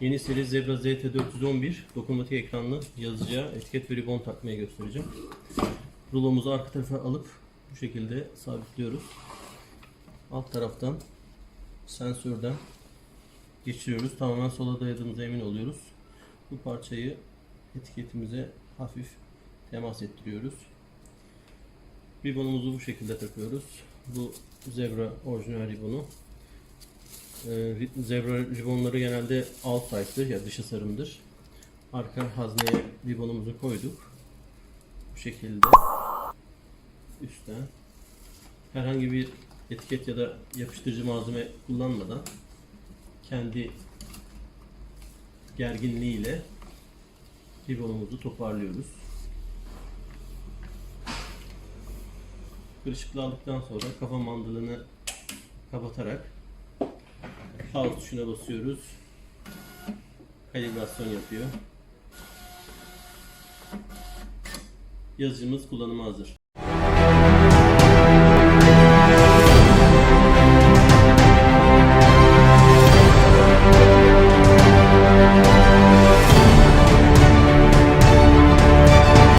Yeni seri Zebra ZT411 dokunmatik ekranlı yazıcıya etiket ve ribon takmayı göstereceğim. Rulomuzu arka tarafa alıp bu şekilde sabitliyoruz. Alt taraftan sensörden geçiriyoruz. Tamamen sola dayadığımıza emin oluyoruz. Bu parçayı etiketimize hafif temas ettiriyoruz. Ribonumuzu bu şekilde takıyoruz. Bu Zebra orijinal ribonu. Ee, Zebra ribonları genelde alt side'dır ya dışı sarımdır. Arka hazneye ribonumuzu koyduk. Bu şekilde üstten herhangi bir etiket ya da yapıştırıcı malzeme kullanmadan kendi gerginliğiyle ribonumuzu toparlıyoruz. Kırışıklığı aldıktan sonra kafa mandalını kapatarak Pause tuşuna basıyoruz. Kalibrasyon yapıyor. Yazıcımız kullanıma hazır.